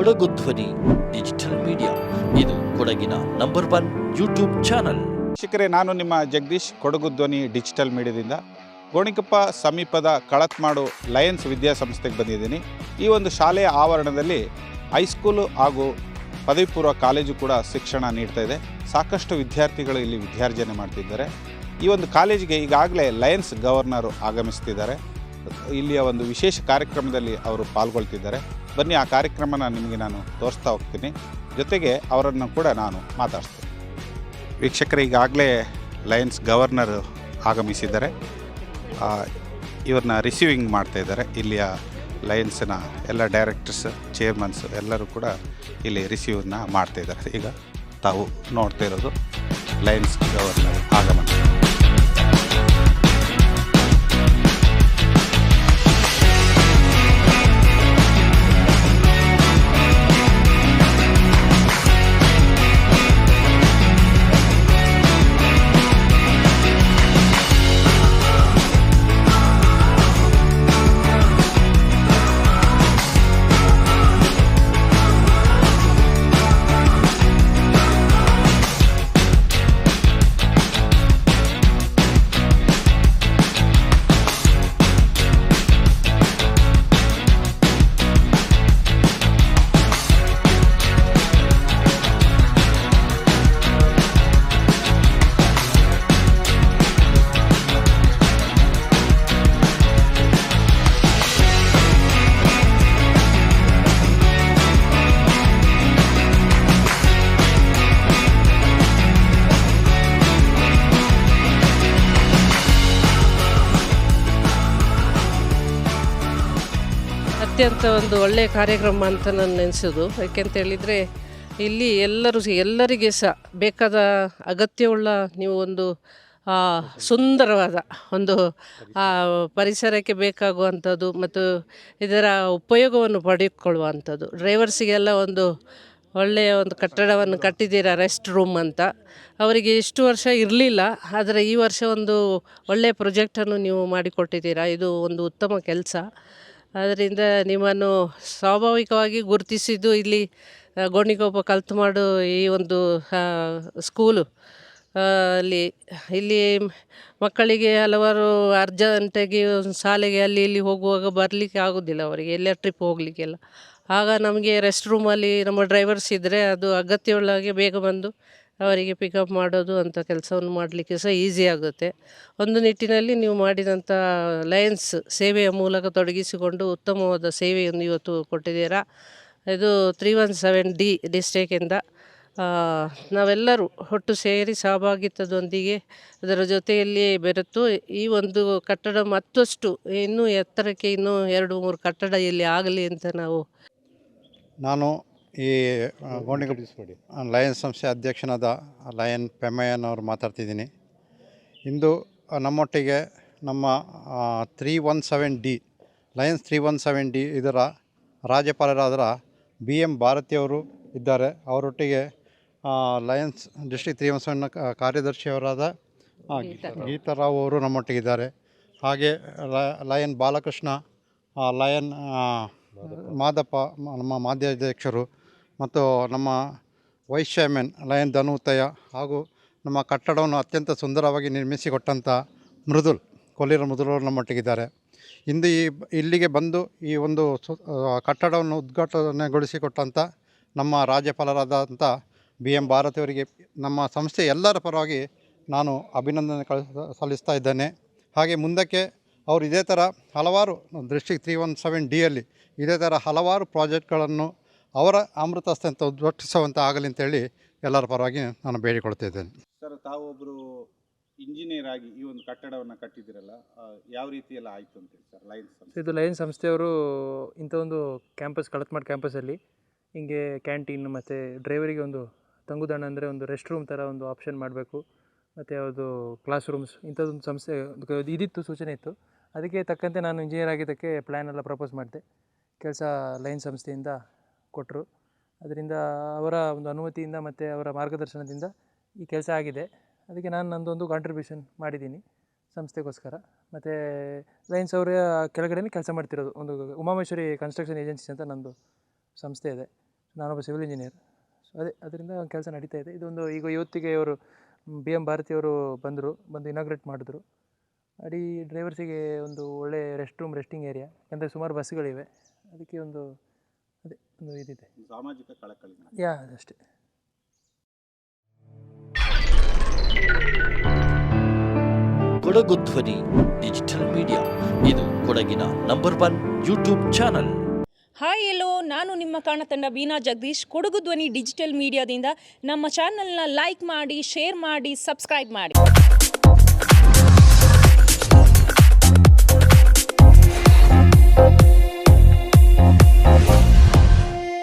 ಕೊಡಗು ಧ್ವನಿ, digital media. ಇದು ಕೊಡಗಿನ ನಂಬರ್ ಒನ್ ಯೂಟ್ಯೂಬ್ ಚಾನಲ್. ಶಿಕ್ಷಕರೇ ನಾನು ನಿಮ್ಮ ಜಗದೀಶ್, ಕೊಡಗು ಧ್ವನಿ, ಡಿಜಿಟಲ್ ಮೀಡಿಯಾದಿಂದ. ಗೋಣಿಕೊಪ್ಪ ಸಮೀಪದ ಕಳತ್ಮಾಡು ಲಯನ್ಸ್ ವಿದ್ಯಾಸಂಸ್ಥೆಗೆ ಬಂದಿದ್ದೀನಿ. ಈ ಒಂದು ಶಾಲೆಯ ಆವರಣದಲ್ಲಿ ಹೈಸ್ಕೂಲು ಹಾಗೂ ಪದವಿ ಪೂರ್ವ ಕಾಲೇಜು ಕೂಡ ಶಿಕ್ಷಣ ನೀಡ್ತಾ ಇದೆ. ಸಾಕಷ್ಟು ವಿದ್ಯಾರ್ಥಿಗಳು ಇಲ್ಲಿ ವಿದ್ಯಾರ್ಜನೆ ಮಾಡ್ತಿದ್ದಾರೆ. ಈ ಒಂದು ಕಾಲೇಜಿಗೆ ಈಗಾಗಲೇ ಲಯನ್ಸ್ ಗವರ್ನರು ಆಗಮಿಸ್ತಿದ್ದಾರೆ. ಇಲ್ಲಿಯ ಒಂದು ವಿಶೇಷ ಕಾರ್ಯಕ್ರಮದಲ್ಲಿ ಅವರು ಪಾಲ್ಗೊಳ್ತಿದ್ದಾರೆ. ಬನ್ನಿ, ಆ ಕಾರ್ಯಕ್ರಮನ ನಿಮಗೆ ನಾನು ತೋರಿಸ್ತಾ ಹೋಗ್ತೀನಿ. ಜೊತೆಗೆ ಅವರನ್ನು ಕೂಡ ನಾನು ಮಾತಾಡ್ತೀನಿ ವೀಕ್ಷಕರು, ಈಗಾಗಲೇ ಲಯನ್ಸ್ ಗವರ್ನರ್ ಆಗಮಿಸಿದ್ದಾರೆ. ಇವ್ರನ್ನ ರಿಸೀವಿಂಗ್ ಮಾಡ್ತಾ ಇದ್ದಾರೆ. ಇಲ್ಲಿಯ ಲಯನ್ಸ್ನ ಎಲ್ಲ ಡೈರೆಕ್ಟರ್ಸ್, ಚೇರ್ಮನ್ಸ್ ಎಲ್ಲರೂ ಕೂಡ ಇಲ್ಲಿ ರಿಸೀವ್ನ ಮಾಡ್ತಾ ಇದ್ದಾರೆ. ಈಗ ತಾವು ನೋಡ್ತಾ ಇರೋದು ಲಯನ್ಸ್ ಗವರ್ನರ್ ಆಗಮನ. ಅತ್ಯಂತ ಒಂದು ಒಳ್ಳೆಯ ಕಾರ್ಯಕ್ರಮ ಅಂತ ನಾನು ನೆನೆಸೋದು ಯಾಕೆಂತ ಹೇಳಿದರೆ, ಇಲ್ಲಿ ಎಲ್ಲರೂ ಎಲ್ಲರಿಗೆ ಸಹ ಬೇಕಾದ ಅಗತ್ಯವುಳ್ಳ ನೀವು ಒಂದು ಸುಂದರವಾದ ಒಂದು ಪರಿಸರಕ್ಕೆ ಬೇಕಾಗುವಂಥದ್ದು ಮತ್ತು ಇದರ ಉಪಯೋಗವನ್ನು ಪಡೆದುಕೊಳ್ಳುವಂಥದ್ದು. ಡ್ರೈವರ್ಸಿಗೆಲ್ಲ ಒಂದು ಒಳ್ಳೆಯ ಒಂದು ಕಟ್ಟಡವನ್ನು ಕಟ್ಟಿದ್ದೀರಾ, ರೆಸ್ಟ್ ರೂಮ್ ಅಂತ. ಅವರಿಗೆ ಇಷ್ಟು ವರ್ಷ ಇರಲಿಲ್ಲ, ಆದರೆ ಈ ವರ್ಷ ಒಂದು ಒಳ್ಳೆಯ ಪ್ರೊಜೆಕ್ಟನ್ನು ನೀವು ಮಾಡಿಕೊಟ್ಟಿದ್ದೀರಾ. ಇದು ಒಂದು ಉತ್ತಮ ಕೆಲಸ. ಅದರಿಂದ ನಿಮ್ಮನ್ನು ಸ್ವಾಭಾವಿಕವಾಗಿ ಗುರುತಿಸಿದ್ದು ಇಲ್ಲಿ ಗೋಣಿಕೋಪ ಕಲ್ತು ಮಾಡು ಈ ಒಂದು ಸ್ಕೂಲು. ಅಲ್ಲಿ, ಇಲ್ಲಿ ಮಕ್ಕಳಿಗೆ ಹಲವಾರು ಅರ್ಜೆಂಟಾಗಿ ಶಾಲೆಗೆ ಅಲ್ಲಿ ಇಲ್ಲಿ ಹೋಗುವಾಗ ಬರಲಿಕ್ಕೆ ಆಗೋದಿಲ್ಲ ಅವರಿಗೆ, ಎಲ್ಲ ಟ್ರಿಪ್ ಹೋಗಲಿಕ್ಕೆಲ್ಲ. ಆಗ ನಮಗೆ ರೆಸ್ಟ್ ರೂಮಲ್ಲಿ ನಮ್ಮ ಡ್ರೈವರ್ಸ್ ಇದ್ದರೆ ಅದು ಅಗತ್ಯವುಳ್ಳಾಗೆ ಬೇಗ ಬಂದು ಅವರಿಗೆ ಪಿಕಪ್ ಮಾಡೋದು ಅಂಥ ಕೆಲಸವನ್ನು ಮಾಡಲಿಕ್ಕೆ ಸಹ ಈಸಿ ಆಗುತ್ತೆ. ಒಂದು ನಿಟ್ಟಿನಲ್ಲಿ ನೀವು ಮಾಡಿದಂಥ ಲಯನ್ಸ್ ಸೇವೆಯ ಮೂಲಕ ತೊಡಗಿಸಿಕೊಂಡು ಉತ್ತಮವಾದ ಸೇವೆಯನ್ನು ಇವತ್ತು ಕೊಟ್ಟಿದ್ದೀರಾ? ಇದು ತ್ರೀ ಒನ್ ಸೆವೆನ್ ಡಿ ಡಿಸ್ಟ್ರಿಕ್ಕಿಂದ ನಾವೆಲ್ಲರೂ ಒಟ್ಟು ಸೇರಿ ಸಹಭಾಗಿತ್ವದೊಂದಿಗೆ ಅದರ ಜೊತೆಯಲ್ಲಿ ಬೆರೆತು ಈ ಒಂದು ಕಟ್ಟಡ ಮತ್ತಷ್ಟು ಇನ್ನೂ ಎತ್ತರಕ್ಕೆ ಇನ್ನೂ ಎರಡು ಮೂರು ಕಟ್ಟಡ ಇಲ್ಲಿ ಆಗಲಿ ಅಂತ ನಾವು ನಾನು ಈ ಗೋಣಿಗೊಪ್ಪ ಲಯನ್ಸ್ ಸಂಸ್ಥೆ ಅಧ್ಯಕ್ಷನಾದ ಲಯನ್ ಪೆಮ್ಮಯ್ಯನ್ ಅವರು ಮಾತಾಡ್ತಿದ್ದೀನಿ. ಇಂದು ನಮ್ಮೊಟ್ಟಿಗೆ ನಮ್ಮ three one seven D Lions three one seven D ಇದರ ರಾಜ್ಯಪಾಲರಾದ ಬಿ ಎಂ ಭಾರತಿಯವರು ಇದ್ದಾರೆ. ಅವರೊಟ್ಟಿಗೆ ಲಯನ್ಸ್ ಡಿಸ್ಟ್ರಿಕ್ಟ್ ತ್ರೀ ಒನ್ ಸೆವೆನ್ನ ಕ- ಕಾರ್ಯದರ್ಶಿಯವರಾದ ಗೀತಾ ಗೀತಾರಾವ್ ಅವರು ನಮ್ಮೊಟ್ಟಿಗಿದ್ದಾರೆ. ಹಾಗೆ ಲಯನ್ ಬಾಲಕೃಷ್ಣ ಲಯನ್ ಮಾದಪ್ಪ. ನಮ್ಮ ಮಾಧ್ಯಕ್ಷರು ಮತ್ತು ನಮ್ಮ ವೈಸ್ ಚೇರ್ಮನ್ ಲಯನ್ ಧನುತಯ್ಯ ಹಾಗೂ ನಮ್ಮ ಕಟ್ಟಡವನ್ನು ಅತ್ಯಂತ ಸುಂದರವಾಗಿ ನಿರ್ಮಿಸಿಕೊಟ್ಟಂಥ ಮೃದುಲ್ ಕೊಲ್ಲಿರ ಮೃದುಲ್ ಅವರು ನಮ್ಮೊಟ್ಟಿಗಿದ್ದಾರೆ. ಇಂದು ಈ ಇಲ್ಲಿಗೆ ಬಂದು ಈ ಒಂದು ಸು ಕಟ್ಟಡವನ್ನು ಉದ್ಘಾಟನೆಗೊಳಿಸಿಕೊಟ್ಟಂಥ ನಮ್ಮ ರಾಜ್ಯಪಾಲರಾದಂಥ ಬಿ ಎಂ ಭಾರತಿಯವರಿಗೆ ನಮ್ಮ ಸಂಸ್ಥೆ ಎಲ್ಲರ ಪರವಾಗಿ ನಾನು ಅಭಿನಂದನೆ ಕಳಿಸ ಸಲ್ಲಿಸ್ತಾ ಇದ್ದೇನೆ. ಹಾಗೆ ಮುಂದಕ್ಕೆ ಅವರು ಇದೇ ಥರ ಹಲವಾರು ದೃಷ್ಟಿ ತ್ರೀ ಒನ್ ಸೆವೆನ್ ಡಿಯಲ್ಲಿ ಇದೇ ಥರ ಹಲವಾರು ಪ್ರಾಜೆಕ್ಟ್ಗಳನ್ನು ಅವರ ಅಮೃತ ಅಂತ ಉದ್ಘಾಟಿಸುವಂಥ ಆಗಲಿ ಅಂತೇಳಿ ಎಲ್ಲರ ಪರವಾಗಿ ನಾನು ಬೇಡಿಕೊಳ್ತಿದ್ದೇನೆ ಸರ್ ತಾವೊಬ್ಬರು ಇಂಜಿನಿಯರ್ ಆಗಿ ಈ ಒಂದು ಕಟ್ಟಡವನ್ನು ಕಟ್ಟಿದ್ದೀರಲ್ಲ ಆ, ಯಾವ ರೀತಿ ಎಲ್ಲ ಆಯಿತು ಅಂತೇಳಿ ಸರ್ ಲೈನ್ಸ್ ಸಂಸ್ಥೆ? ಇದು ಲೈನ್ ಸಂಸ್ಥೆಯವರು ಇಂಥ ಒಂದು ಕ್ಯಾಂಪಸ್ ಕಳತ್ಮಾಡ್ ಕ್ಯಾಂಪಸಲ್ಲಿ ಹಿಂಗೆ ಕ್ಯಾಂಟೀನ್ ಮತ್ತು ಡ್ರೈವರಿಗೆ ಒಂದು ತಂಗುದಾಣ ಅಂದರೆ ಒಂದು ರೆಸ್ಟ್ ರೂಮ್ ಥರ ಒಂದು ಆಪ್ಷನ್ ಮಾಡಬೇಕು. ಮತ್ತು ಯಾವುದು ಕ್ಲಾಸ್ ರೂಮ್ಸ್ ಇಂಥದ್ದೊಂದು ಸಂಸ್ಥೆ ಇದಿತ್ತು ಸೂಚನೆ ಇತ್ತು. ಅದಕ್ಕೆ ತಕ್ಕಂತೆ ನಾನು ಇಂಜಿನಿಯರ್ ಆಗಿದ್ದಕ್ಕೆ ಪ್ಲ್ಯಾನ್ ಎಲ್ಲ ಪ್ರಪೋಸ್ ಮಾಡಿದೆ. ಕೆಲಸ ಲೈನ್ ಸಂಸ್ಥೆಯಿಂದ ಕೊಟ್ಟರು. ಅದರಿಂದ ಅವರ ಒಂದು ಅನುಮತಿಯಿಂದ ಮತ್ತು ಅವರ ಮಾರ್ಗದರ್ಶನದಿಂದ ಈ ಕೆಲಸ ಆಗಿದೆ. ಅದಕ್ಕೆ ನಾನು ನಂದೊಂದು ಕಾಂಟ್ರಿಬ್ಯೂಷನ್ ಮಾಡಿದ್ದೀನಿ ಸಂಸ್ಥೆಗೋಸ್ಕರ. ಮತ್ತು ಲೈನ್ಸ್ ಅವರ ಕೆಳಗಡೆನೇ ಕೆಲಸ ಮಾಡ್ತಿರೋದು. ಒಂದು ಉಮಾಮೇಶ್ವರಿ ಕನ್ಸ್ಟ್ರಕ್ಷನ್ ಏಜೆನ್ಸಿ ಅಂತ ನಂದು ಸಂಸ್ಥೆ ಇದೆ. ನಾನೊಬ್ಬ ಸಿವಿಲ್ ಇಂಜಿನಿಯರ್ ಅದೇ, ಅದರಿಂದ ಕೆಲಸ ನಡೀತಾ ಇದೆ. ಇದೊಂದು ಈಗ ಇವತ್ತಿಗೆ ಅವರು ಬಿ ಎಂ ಭಾರತಿಯವರು ಬಂದರು, ಬಂದು ಇನಾಗ್ರೇಟ್ ಮಾಡಿದ್ರು. ಅಡಿ ಡ್ರೈವರ್ಸಿಗೆ ಒಂದು ಒಳ್ಳೆ ರೆಸ್ಟ್ ರೂಮ್ ರೆಸ್ಟಿಂಗ್ ಏರಿಯಾ ಯಾಕಂದರೆ ಸುಮಾರು ಬಸ್ಗಳಿವೆ. ಅದಕ್ಕೆ ಒಂದು ಅದೇ ಒಂದು ಇದಿದೆ ಸಾಮಾಜಿಕ ಕಳಕಳಿ ಯಾ ಅಷ್ಟೇ ಕೊಡಗು ಧ್ವನಿ ಡಿಜಿಟಲ್ ಮೀಡಿಯಾ. ಇದು ಕೊಡಗಿನ number one YouTube channel. Hi ಎಲ್ಲೋ. ನಾನು ನಿಮ್ಮ ಕಾಣತಂಡ ವೀನಾ ಜಗದೀಶ್. ಕೊಡಗು ಧ್ವನಿ ಡಿಜಿಟಲ್ ಮೀಡಿಯಾದಿಂದ ನಮ್ಮ ಚಾನಲ್ನ ಲೈಕ್ ಮಾಡಿ ಶೇರ್ ಮಾಡಿ ಸಬ್ಸ್ಕ್ರೈಬ್ ಮಾಡಿ.